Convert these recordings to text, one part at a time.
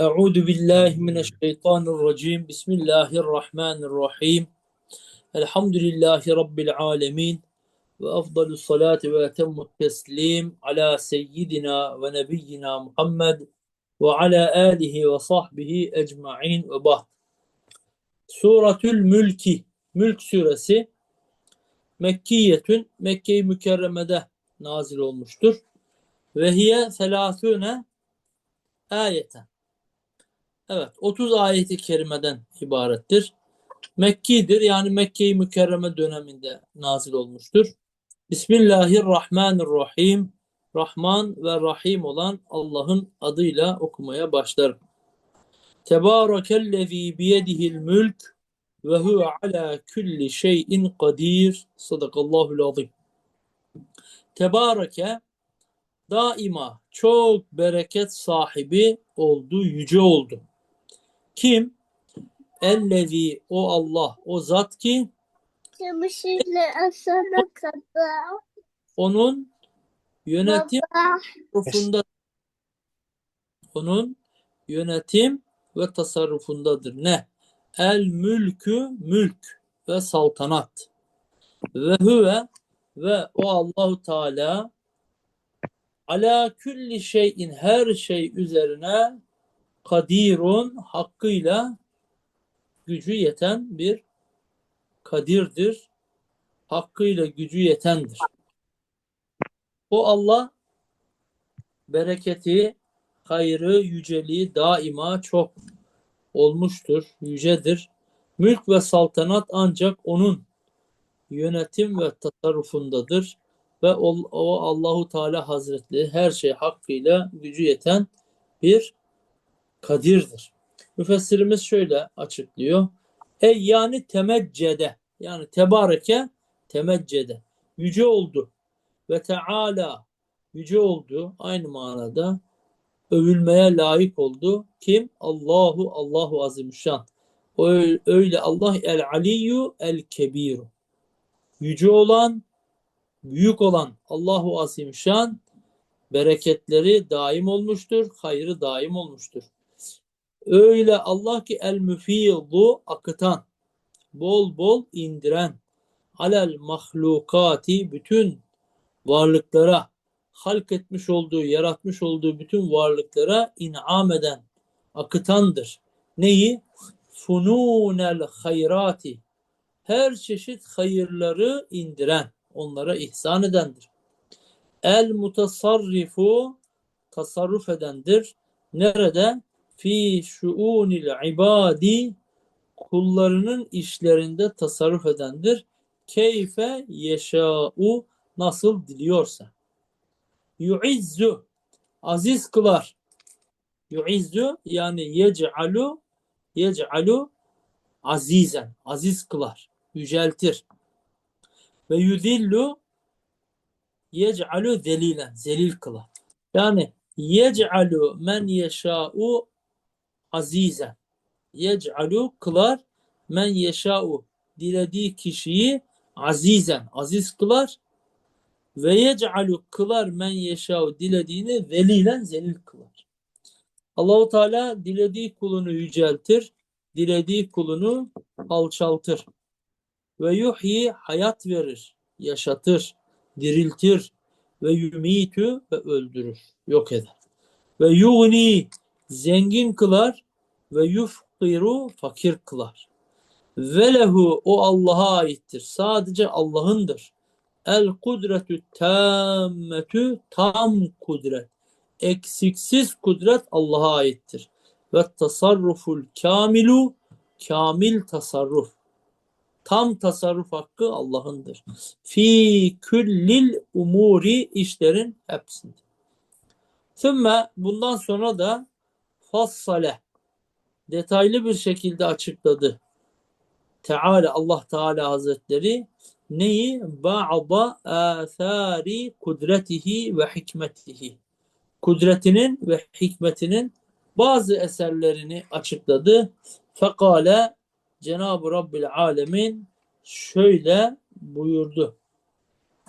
Euzu billahi mineşşeytanirracim. Bismillahirrahmanirrahim. Elhamdülillahi rabbil alamin. Ve afdalu salati ve etemmu teslim ala seyyidina ve nebiyyina Muhammed ve ala alihi ve sahbihi ecmaîn ve bah. Suratül Mülki, Mülk suresi Mekkiyetün, Mekke-i Mükerreme'de nazil olmuştur. Ve hiye selâsûne ayeten. Evet 30 ayeti kerimeden ibarettir. Mekkidir yani Mekke-i Mükerreme döneminde nazil olmuştur. Bismillahirrahmanirrahim. Rahman ve Rahim olan Allah'ın adıyla okumaya başlarım. Tebârekellezî biyedihil mülk ve huve alâ külli şeyin kadir. Sadakallahul azim. Tebareke daima çok bereket sahibi oldu, yüce oldu. Kim? Ellezî o Allah, o zat ki onun yönetim tasarrufunda onun yönetim ve tasarrufundadır. Ne? El mülkü mülk ve saltanat. Ve huve ve o Allahu Teala ala külli şeyin her şey üzerine kadirun hakkıyla gücü yeten bir kadirdir. Hakkıyla gücü yetendir. O Allah bereketi, hayrı, yüceliği daima çok olmuştur, yücedir. Mülk ve saltanat ancak onun yönetim ve tasarrufundadır ve o, o Allahu Teala Hazretleri her şey hakkıyla gücü yeten bir kadirdir. Müfessirimiz şöyle açıklıyor. Ey yani temeccede yani tebareke temeccede yüce oldu ve teala yüce oldu aynı manada övülmeye layık oldu. Kim? Allahu Allahu Azimüşşan. Öyle Allah el aliyyu el kebiru. Yüce olan, büyük olan Allahu Azimüşşan bereketleri daim olmuştur, hayrı daim olmuştur. Öyle Allah ki el müfidu akıtan, bol bol indiren, alel mahlukati bütün varlıklara, halk etmiş olduğu, yaratmış olduğu bütün varlıklara inam eden, akıtandır. Neyi? Fununel hayrati. Her çeşit hayırları indiren, onlara ihsan edendir. El mutasarrifu tasarruf edendir. Nerede? Fi şuunil ibadi kullarının işlerinde tasarruf edendir. Keyfe yeşâ'u nasıl diliyorsa. Yu'izzu aziz kılar. Yu'izzu yani yec'alu yec'alu azizen aziz kılar. Yüceltir. Ve yudillu yec'alu zelilen zelil kılar. Yani yec'alu men yeşâ'u azizen. Yec'alu kılar men yeşâ'u dilediği kişiyi azizen aziz kılar ve yec'alu kılar men yeşâ'u dilediğini zelilen zelil kılar. Allahu Teala dilediği kulunu yüceltir, dilediği kulunu alçaltır. Ve yuhyi hayat verir, yaşatır, diriltir ve yumitü ve öldürür, yok eder. Ve yugni zengin kılar ve yufkiru fakir kılar. Ve lehu o Allah'a aittir. Sadece Allah'ındır. El kudretü tammetü tam kudret. Eksiksiz kudret Allah'a aittir. Ve tasarruful kamilu kamil tasarruf. Tam tasarruf hakkı Allah'ındır. Fi küllil umuri işlerin hepsinde. Sümme bundan sonra da fassale detaylı bir şekilde açıkladı. Teala Allah Teala Hazretleri neyi? Ba'da athari kudretihi ve hikmetihi. Kudretinin ve hikmetinin bazı eserlerini açıkladı. Fekale Cenab-ı Rabbil Alemin şöyle buyurdu.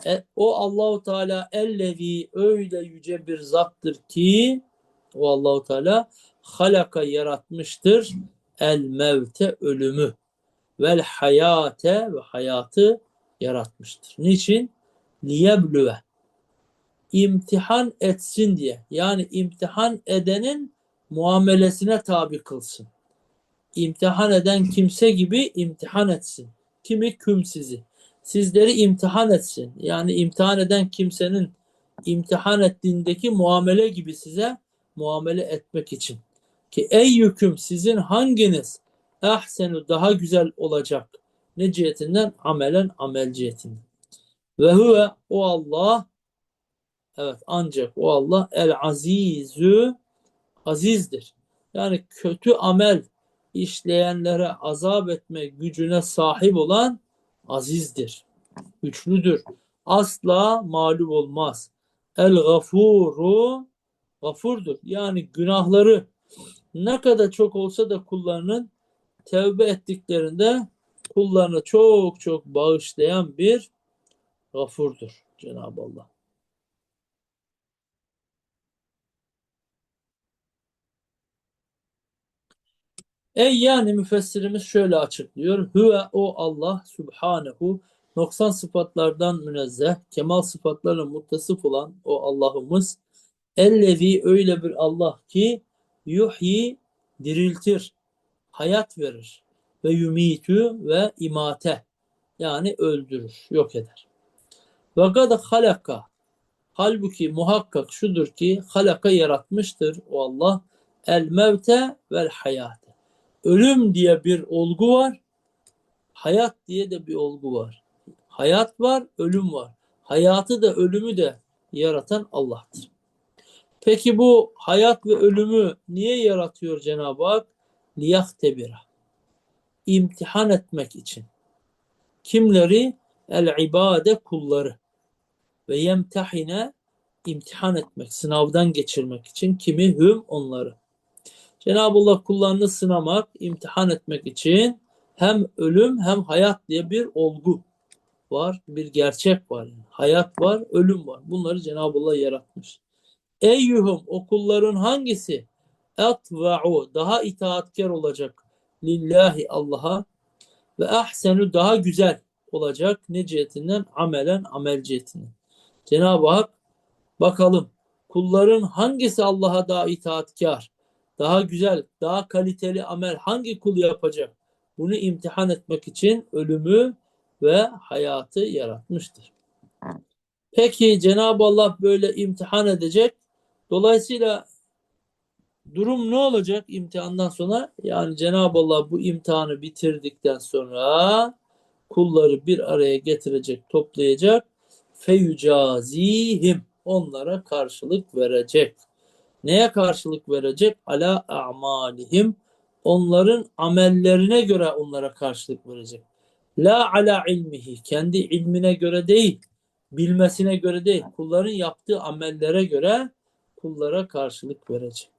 E, o Allahu Teala ellezî öyle yüce bir zattır ki o Allahu Teala halaka yaratmıştır el mevte ölümü vel hayate ve hayatı yaratmıştır. Niçin? Liyeblüve imtihan etsin diye. Yani imtihan edenin muamelesine tabi kılsın. İmtihan eden kimse gibi imtihan etsin. Kimi küm sizi. Sizleri imtihan etsin. Yani imtihan eden kimsenin imtihan ettiğindeki muamele gibi size muamele etmek için. Ki ey yüküm sizin hanginiz ahsenu daha güzel olacak. Ne cihetinden? Amelen amel cihetinden. Ve huve o Allah evet ancak o Allah el azizü azizdir. Yani kötü amel işleyenlere azap etme gücüne sahip olan azizdir. Güçlüdür. Asla mağlup olmaz. El gafuru gafurdur. Yani günahları ne kadar çok olsa da kullarının tevbe ettiklerinde kullarına çok çok bağışlayan bir gafurdur Cenab-ı Allah. Ey yani müfessirimiz şöyle açıklıyor. Hüve o Allah Subhanehu noksan sıfatlardan münezzeh, kemal sıfatlarla muttasıf olan o Allah'ımız ellezi öyle bir Allah ki yuhyi diriltir, hayat verir ve yumitü ve imate yani öldürür, yok eder. Ve kad halaka halbuki muhakkak şudur ki halaka yaratmıştır o Allah el mevte vel hayate. Ölüm diye bir olgu var, hayat diye de bir olgu var. Hayat var, ölüm var. Hayatı da ölümü de yaratan Allah'tır. Peki bu hayat ve ölümü niye yaratıyor Cenab-ı Hak? liyahtebira imtihan etmek için. Kimleri? El ibade kulları. Ve yemtahine imtihan etmek, sınavdan geçirmek için. Kimi? Hüm onları. Cenab-ı Allah kullarını sınamak, imtihan etmek için hem ölüm hem hayat diye bir olgu var, bir gerçek var. Yani. Hayat var, ölüm var. Bunları Cenab-ı Allah yaratmış. Eyyuhum o kulların hangisi? Etva'u daha itaatkar olacak lillahi Allah'a ve ahsenu daha güzel olacak ne cihetinden? Amelen amel cihetinden. Cenab-ı Hak bakalım kulların hangisi Allah'a daha itaatkar, daha güzel, daha kaliteli amel hangi kul yapacak? Bunu imtihan etmek için ölümü ve hayatı yaratmıştır. Peki Cenab-ı Allah böyle imtihan edecek. Dolayısıyla durum ne olacak imtihandan sonra? Yani Cenab-ı Allah bu imtihanı bitirdikten sonra kulları bir araya getirecek, toplayacak. Feyucazihim onlara karşılık verecek. Neye karşılık verecek? Ala a'malihim onların amellerine göre onlara karşılık verecek. La ala ilmihi kendi ilmine göre değil, bilmesine göre değil, kulların yaptığı amellere göre kullara karşılık verecek.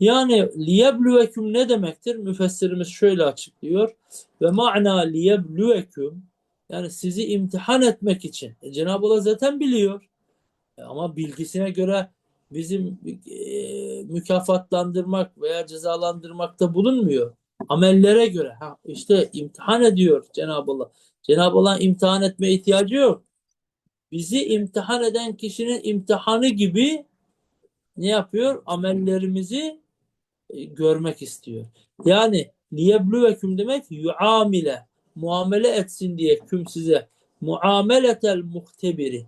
Yani liyebluvekum ne demektir? Müfessirimiz şöyle açıklıyor. Ve ma'na liyebluvekum yani sizi imtihan etmek için. E, Cenab-ı Allah zaten biliyor. E, ama bilgisine göre bizim e, mükafatlandırmak veya cezalandırmakta bulunmuyor. Amellere göre. Ha, işte imtihan ediyor Cenab-ı Allah. Cenab-ı Allah imtihan etmeye ihtiyacı yok. Bizi imtihan eden kişinin imtihanı gibi ne yapıyor? Amellerimizi e, görmek istiyor. Yani liyebluveküm demek yuamile muamele etsin diye küm size muameletel muhtebiri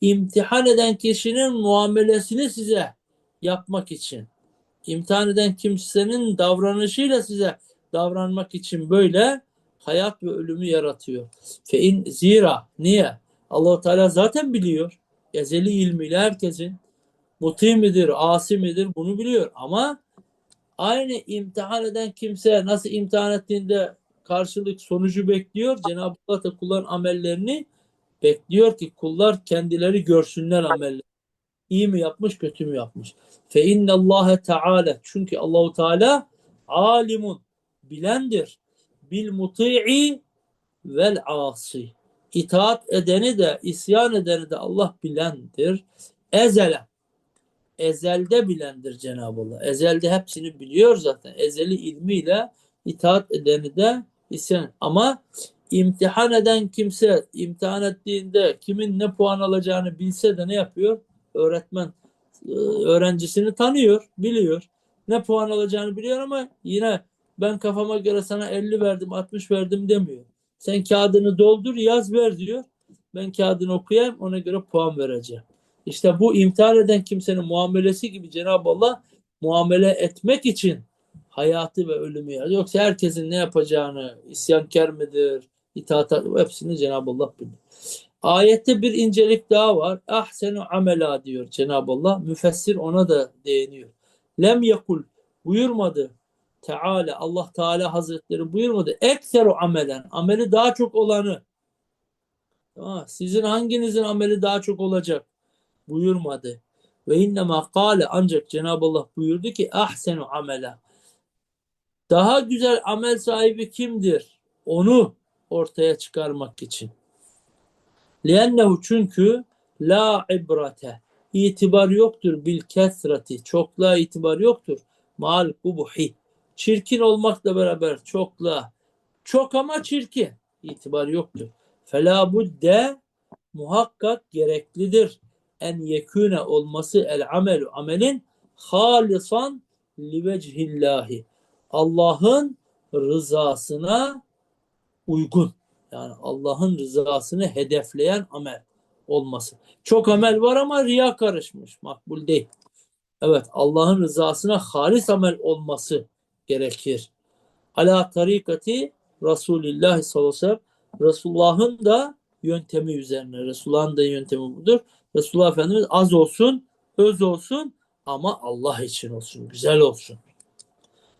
imtihan eden kişinin muamelesini size yapmak için imtihan eden kimsenin davranışıyla size davranmak için böyle hayat ve ölümü yaratıyor. Fe in zira niye? Allah Teala zaten biliyor. Ezeli ilmiyle herkesin muti midir, asi midir bunu biliyor ama aynı imtihan eden kimse nasıl imtihan ettiğinde karşılık sonucu bekliyor. Cenab-ı Allah da kulların amellerini bekliyor ki kullar kendileri görsünler amelleri. İyi mi yapmış, kötü mü yapmış? Fe innallâhe teâlâ. Çünkü Allahu Teala alimun bilendir. Bil muti'i vel asi. İtaat edeni de, isyan edeni de Allah bilendir. Ezele. Ezelde bilendir Cenab-ı Allah. Ezelde hepsini biliyor zaten. Ezeli ilmiyle itaat edeni de isyan. Ama imtihan eden kimse imtihan ettiğinde kimin ne puan alacağını bilse de ne yapıyor? Öğretmen e, öğrencisini tanıyor, biliyor. Ne puan alacağını biliyor ama yine ben kafama göre sana 50 verdim, 60 verdim demiyor. Sen kağıdını doldur, yaz ver diyor. Ben kağıdını okuyayım, ona göre puan vereceğim. İşte bu imtihan eden kimsenin muamelesi gibi Cenab-ı Allah muamele etmek için hayatı ve ölümü yazıyor. Yoksa herkesin ne yapacağını, isyankar mıdır, itaat hepsini Cenab-ı Allah bilir. Ayette bir incelik daha var. Ahsenu amela diyor Cenab-ı Allah. Müfessir ona da değiniyor. Lem yakul buyurmadı. Teala Allah Teala Hazretleri buyurmadı. Ekseru amelen. Ameli daha çok olanı. Sizin hanginizin ameli daha çok olacak? Buyurmadı. Ve innema kâle ancak Cenab-ı Allah buyurdu ki ahsenu amela. Daha güzel amel sahibi kimdir? Onu ortaya çıkarmak için. Liennehu çünkü la ibrate itibar yoktur bil kesrati çokluğa itibar yoktur mal kubuhi çirkin olmakla beraber çokluğa çok ama çirkin itibar yoktur. Fela budde muhakkak gereklidir en yekune olması el amelu amelin halisan li vecihillahi Allah'ın rızasına uygun yani Allah'ın rızasını hedefleyen amel olması. Çok amel var ama riya karışmış. Makbul değil. Evet Allah'ın rızasına halis amel olması gerekir. Ala tarikati Resulullah sallallahu aleyhi ve sellem Resulullah'ın da yöntemi üzerine. Resulullah'ın da yöntemi budur. Resulullah Efendimiz az olsun, öz olsun ama Allah için olsun, güzel olsun.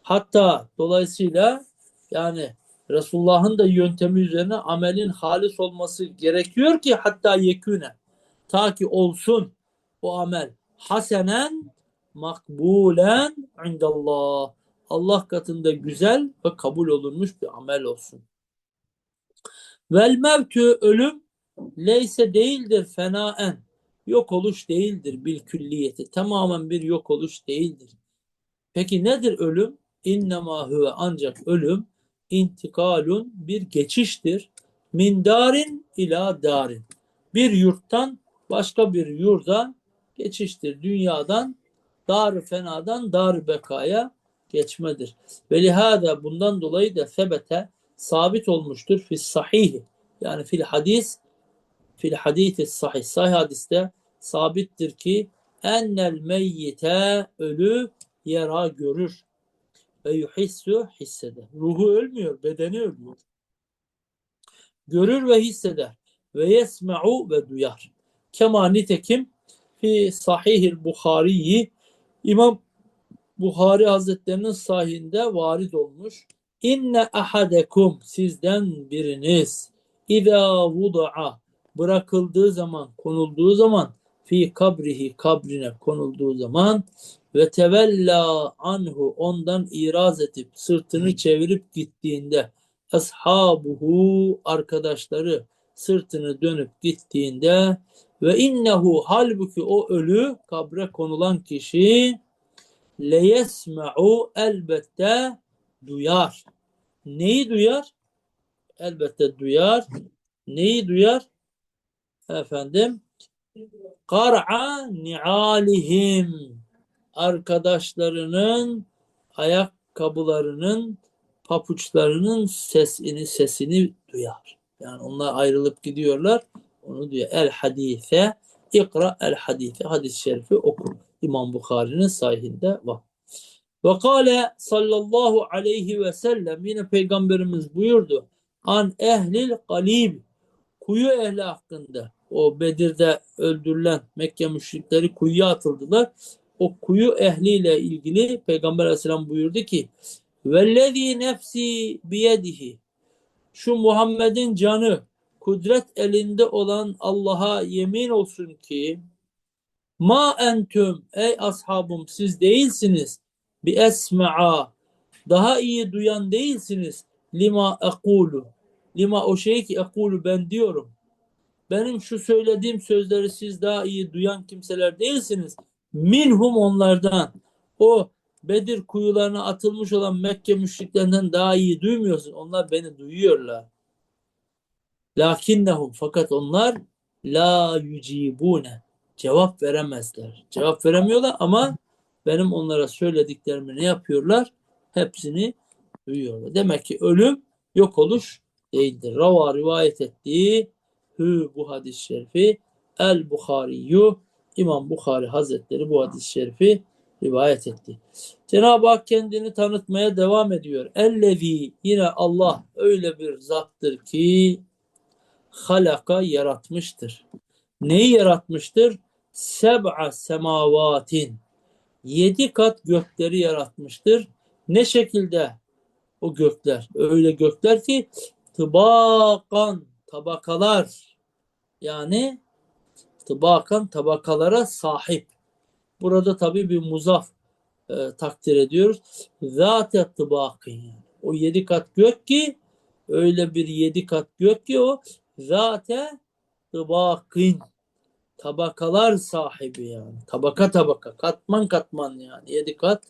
Hatta dolayısıyla yani Resulullah'ın da yöntemi üzerine amelin halis olması gerekiyor ki hatta yeküne. Ta ki olsun o amel hasenen makbulen indallah. Allah katında güzel ve kabul olunmuş bir amel olsun. Vel mevtü ölüm leyse değildir fenaen. Yok oluş değildir bil külliyeti. Tamamen bir yok oluş değildir. Peki nedir ölüm? İnnemâ huve ancak ölüm intikalun bir geçiştir. Min darin ila darin. Bir yurttan başka bir yurda geçiştir. Dünyadan dar fenadan dar bekaya geçmedir. Ve lihada bundan dolayı da sebete sabit olmuştur fil sahih yani fil hadis fil hadisi sahih sahih hadiste sabittir ki ennel meyyite ölü yara görür ve yuhissu hisseder. Ruhu ölmüyor, bedeni ölüyor. Görür ve hisseder. Ve yesma'u ve duyar. Kema nitekim fi sahihil Bukhari'yi İmam Bukhari Hazretlerinin sahihinde varid olmuş. İnne ahadekum sizden biriniz İza vuda'a bırakıldığı zaman, konulduğu zaman fi kabrihi kabrine konulduğu zaman ve tevella anhu ondan iraz edip sırtını çevirip gittiğinde ashabuhu arkadaşları sırtını dönüp gittiğinde ve innehu halbuki o ölü kabre konulan kişi leyesma'u elbette duyar. Neyi duyar? Elbette duyar. Neyi duyar? Efendim kar'a ni'alihim arkadaşlarının ayakkabılarının papuçlarının sesini sesini duyar. Yani onlar ayrılıp gidiyorlar. Onu diyor. El hadise ikra el hadise hadis-i şerifi oku. İmam Bukhari'nin sahihinde var. Ve kâle sallallahu aleyhi ve sellem yine peygamberimiz buyurdu. An ehlil galib kuyu ehli hakkında o Bedir'de öldürülen Mekke müşrikleri kuyuya atıldılar. O kuyu ehliyle ilgili Peygamber Aleyhisselam buyurdu ki vellezî nefsi biyedihi şu Muhammed'in canı kudret elinde olan Allah'a yemin olsun ki ma entüm ey ashabım siz değilsiniz. Bi esma'a daha iyi duyan değilsiniz. Lima ekulu lima o şey ki ekulu ben diyorum benim şu söylediğim sözleri siz daha iyi duyan kimseler değilsiniz minhum onlardan o Bedir kuyularına atılmış olan Mekke müşriklerinden daha iyi duymuyorsun. Onlar beni duyuyorlar. Lakinnehum fakat onlar la yücibune cevap veremezler. Cevap veremiyorlar ama benim onlara söylediklerimi ne yapıyorlar? Hepsini duyuyorlar. Demek ki ölüm yok oluş değildir. Rava rivayet ettiği hü bu hadis-i şerifi El Buhariyu İmam Bukhari Hazretleri bu hadis-i şerifi rivayet etti. Cenab-ı Hak kendini tanıtmaya devam ediyor. Ellezî yine Allah öyle bir zattır ki halaka yaratmıştır. Neyi yaratmıştır? Seb'a semavatin. Yedi kat gökleri yaratmıştır. Ne şekilde o gökler? Öyle gökler ki tıbakan tabakalar yani tıbakan tabakalara sahip. Burada tabii bir muzaf e, takdir ediyoruz. Zat-ı tıbakin yani. O yedi kat gök ki öyle bir yedi kat gök ki o zate tıbakin tabakalar sahibi yani. Tabaka tabaka, katman katman yani. Yedi kat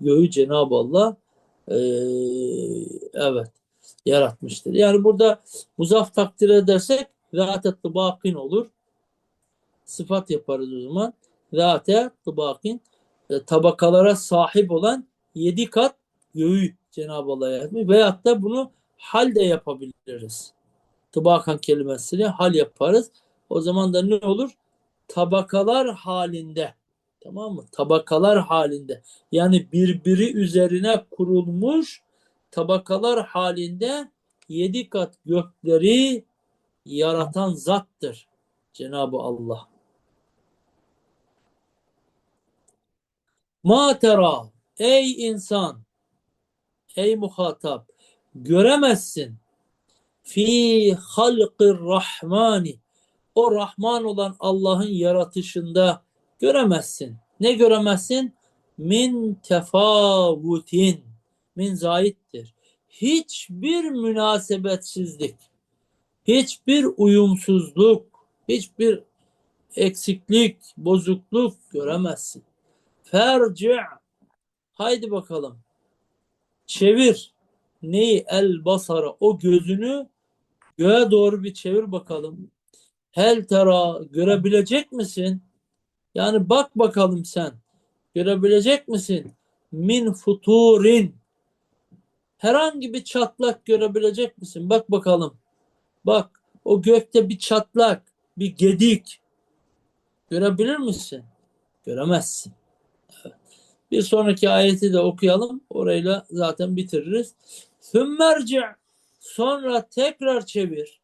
göğü Cenab-ı Allah e, evet yaratmıştır. Yani burada muzaf takdir edersek zate tıbakin olur. Sıfat yaparız o zaman. Zate tıbakin e, tabakalara sahip olan yedi kat göğü Cenab-ı Allah yaratmış. Veyahut da bunu hal de yapabiliriz. Tıbakan kelimesini hal yaparız. O zaman da ne olur? Tabakalar halinde. Tamam mı? Tabakalar halinde. Yani birbiri üzerine kurulmuş tabakalar halinde yedi kat gökleri yaratan zattır. Cenab-ı Allah. Ma tera ey insan ey muhatap göremezsin fi halqir rahmani o Rahman olan Allah'ın yaratışında göremezsin. Ne göremezsin? Min tefavutin. Min zayittir. Hiçbir münasebetsizlik, hiçbir uyumsuzluk, hiçbir eksiklik, bozukluk göremezsin. Ferci' haydi bakalım. Çevir. Neyi? El basara. O gözünü göğe doğru bir çevir bakalım. Hel tera görebilecek misin? Yani bak bakalım sen. Görebilecek misin? Min futurin. Herhangi bir çatlak görebilecek misin? Bak bakalım. Bak o gökte bir çatlak, bir gedik. Görebilir misin? Göremezsin. Bir sonraki ayeti de okuyalım. Orayla zaten bitiririz. Sümmerci. Sonra tekrar çevir.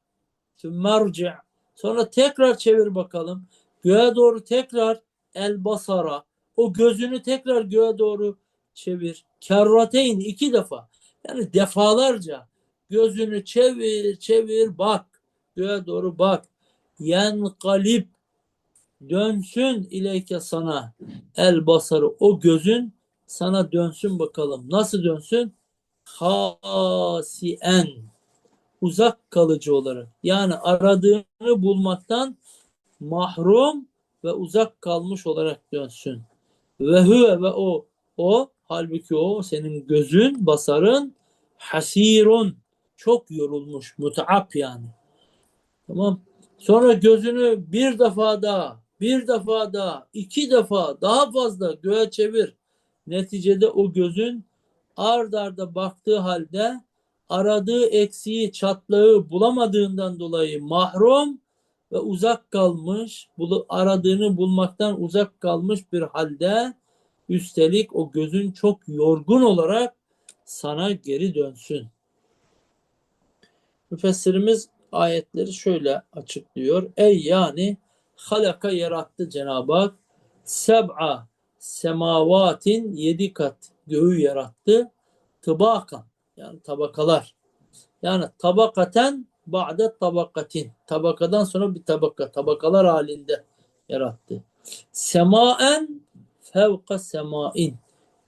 Sümmerci. Sonra tekrar çevir bakalım. Göğe doğru tekrar el basara. O gözünü tekrar göğe doğru çevir. Kerrateyn iki defa. Yani defalarca gözünü çevir çevir bak. Göğe doğru bak. Yenkalip dönsün ileyke sana el basarı o gözün sana dönsün bakalım. Nasıl dönsün? Hasien uzak kalıcı olarak. Yani aradığını bulmaktan mahrum ve uzak kalmış olarak dönsün. Ve huve ve o o halbuki o senin gözün, basarın hasirun çok yorulmuş, mutaap yani. Tamam. Sonra gözünü bir defa daha, bir defa daha, iki defa daha fazla göğe çevir. Neticede o gözün ard arda baktığı halde aradığı eksiği, çatlağı bulamadığından dolayı mahrum ve uzak kalmış, aradığını bulmaktan uzak kalmış bir halde üstelik o gözün çok yorgun olarak sana geri dönsün. Müfessirimiz ayetleri şöyle açıklıyor. Ey yani halaka yarattı Cenab-ı Hak. Seb'a semavatin yedi kat göğü yarattı. Tıbakan yani tabakalar. Yani tabakaten ba'de tabakatin. Tabakadan sonra bir tabaka tabakalar halinde yarattı. Semaen fevka semain.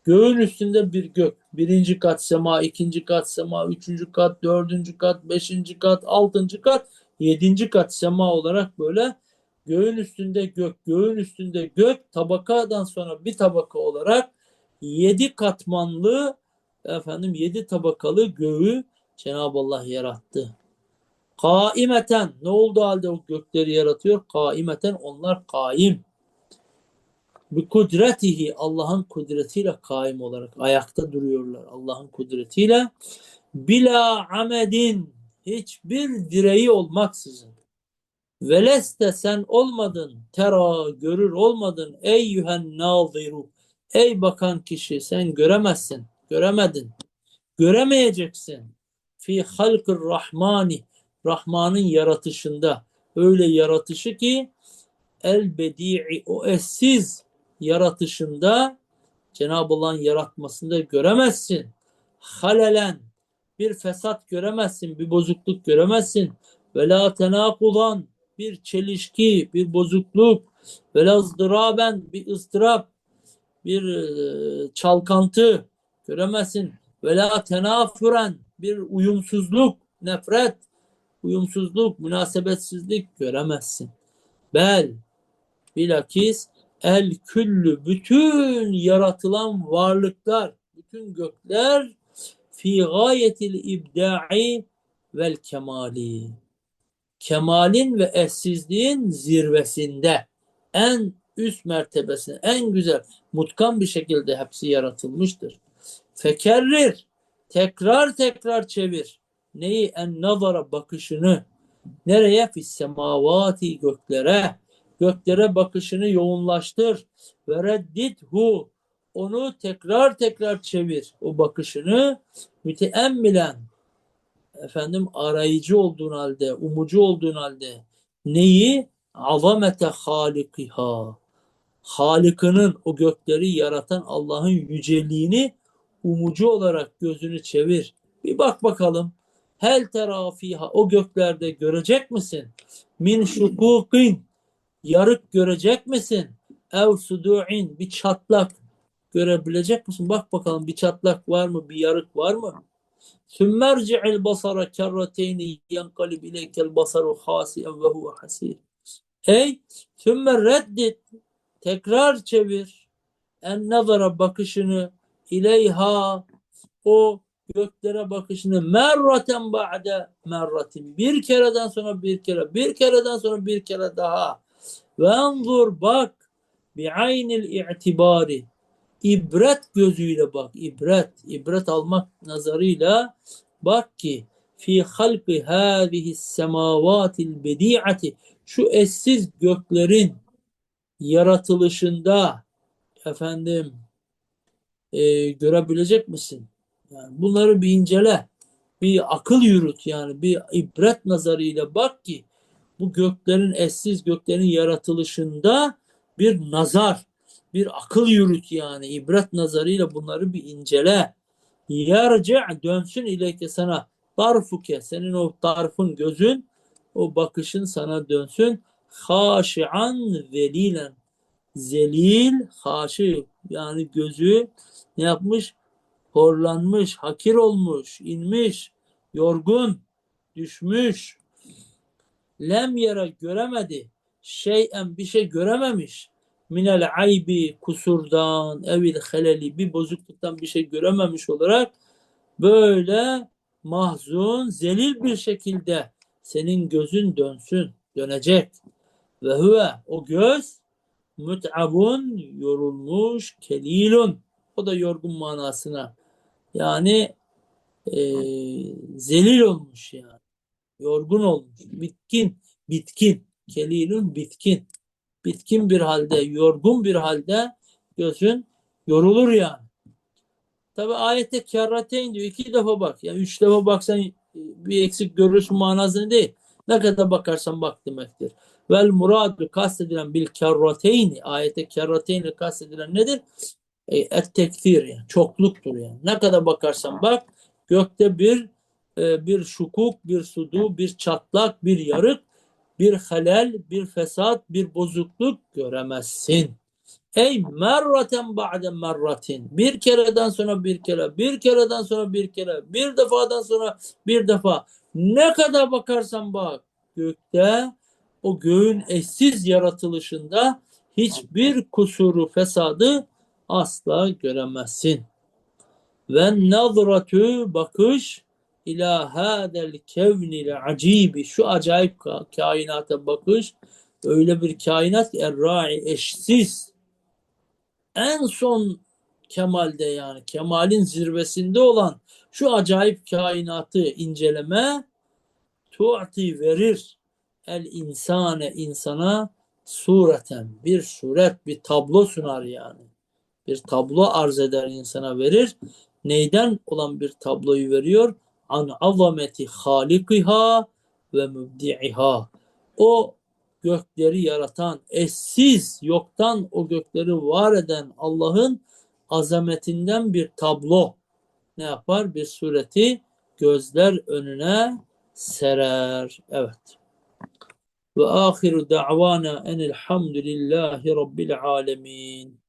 Göğün üstünde bir gök birinci kat sema ikinci kat sema üçüncü kat dördüncü kat beşinci kat altıncı kat yedinci kat sema olarak böyle göğün üstünde gök, göğün üstünde gök tabakadan sonra bir tabaka olarak yedi katmanlı efendim yedi tabakalı göğü Cenab-ı Allah yarattı. Kaimeten ne oldu halde o gökleri yaratıyor? Kaimeten onlar kaim. Bir kudretihi Allah'ın kudretiyle kaim olarak ayakta duruyorlar Allah'ın kudretiyle. Bila amedin hiçbir direği olmaksızın. Veleste sen olmadın, tera görür olmadın ey yühen naziru. Ey bakan kişi sen göremezsin, göremedin, göremeyeceksin. Fi halkır rahmani, Rahman'ın yaratışında. Öyle yaratışı ki el bedi'i o eşsiz yaratışında Cenab-ı Allah'ın yaratmasında göremezsin. Halelen bir fesat göremezsin, bir bozukluk göremezsin. Ve la tenakudan bir çelişki, bir bozukluk. Ve la bir ızdırap, bir e, çalkantı göremezsin. Ve la tenafüren bir uyumsuzluk, nefret, uyumsuzluk, münasebetsizlik göremezsin. Bel bilakis el küllü bütün yaratılan varlıklar, bütün gökler fi gayetil ibda'i vel kemali. Kemalin ve eşsizliğin zirvesinde en üst mertebesinde en güzel mutkan bir şekilde hepsi yaratılmıştır. Fekerrir tekrar tekrar çevir. Neyi? En nazara bakışını. Nereye? Fis semavati göklere. Göklere bakışını yoğunlaştır. Ve reddithu. Onu tekrar tekrar çevir. O bakışını müteemmilen efendim arayıcı olduğun halde, umucu olduğun halde neyi? Azamete halikiha. Halıkının o gökleri yaratan Allah'ın yüceliğini umucu olarak gözünü çevir. Bir bak bakalım. Hel terafiha o göklerde görecek misin? Min şukukin yarık görecek misin? Ev sudu'in bir çatlak görebilecek misin? Bak bakalım bir çatlak var mı? Bir yarık var mı? Sümmerci'il basara kerrateyni yankalib ileykel basaru hasiyen ve huve hasir. Ey sümme reddit tekrar çevir en nazara bakışını ileyha o göklere bakışını merraten ba'de merratin bir kereden sonra bir kere bir kereden sonra bir kere daha ve enzur bak bi aynil i'tibari ibret gözüyle bak ibret ibret almak nazarıyla bak ki fi halqi hâzihi semavatil bedi'ati şu eşsiz göklerin yaratılışında efendim e, görebilecek misin? Yani bunları bir incele. Bir akıl yürüt yani bir ibret nazarıyla bak ki bu göklerin eşsiz göklerin yaratılışında bir nazar, bir akıl yürüt yani. İbret nazarıyla bunları bir incele. Yerce dönsün ileyke sana tarfuke senin o tarfın gözün o bakışın sana dönsün. Haşian zelilen zelil haşi yani gözü ne yapmış? Horlanmış hakir olmuş inmiş yorgun düşmüş lem yere göremedi. Şeyen bir şey görememiş. Minel aybi kusurdan evil heleli bir bozukluktan bir şey görememiş olarak böyle mahzun zelil bir şekilde senin gözün dönsün dönecek. Ve huve o göz müt'abun yorulmuş kelilun. O da yorgun manasına. Yani e, zelil olmuş yani yorgun olmuş bitkin bitkin. Kelilun bitkin. Bitkin bir halde yorgun bir halde gözün yorulur yani. Tabi ayette kerrateyn diyor. İki defa bak. Yani üç defa baksan bir eksik görürsün manasını değil. Ne kadar bakarsan bak demektir. Vel muradu kastedilen bil kerrateyni ayete kerrateyni kastedilen nedir? E, et tekfir yani çokluktur yani. Ne kadar bakarsan bak gökte bir e, bir şukuk, bir sudu, bir çatlak, bir yarık, bir halel, bir fesat, bir bozukluk göremezsin. Ey merraten ba'de merratin. Bir kereden sonra bir kere, bir kereden sonra bir kere, bir defadan sonra bir defa. Ne kadar bakarsan bak gökte o göğün eşsiz yaratılışında hiçbir kusuru fesadı asla göremezsin. Ve nazratu bakış ila hadel kevnil acibi. Şu acayip ka- kainata bakış. Öyle bir kainat ki errai eşsiz. En son kemalde yani kemalin zirvesinde olan şu acayip kainatı inceleme tu'ti verir. El insane insana sureten bir suret bir tablo sunar yani. Bir tablo arz eder insana verir. Neyden olan bir tabloyu veriyor an azameti halikiha ve mübdi'iha o gökleri yaratan eşsiz yoktan o gökleri var eden Allah'ın azametinden bir tablo ne yapar? Bir sureti gözler önüne serer. Evet. Ve ahiru da'vana enelhamdülillahi rabbil alemin.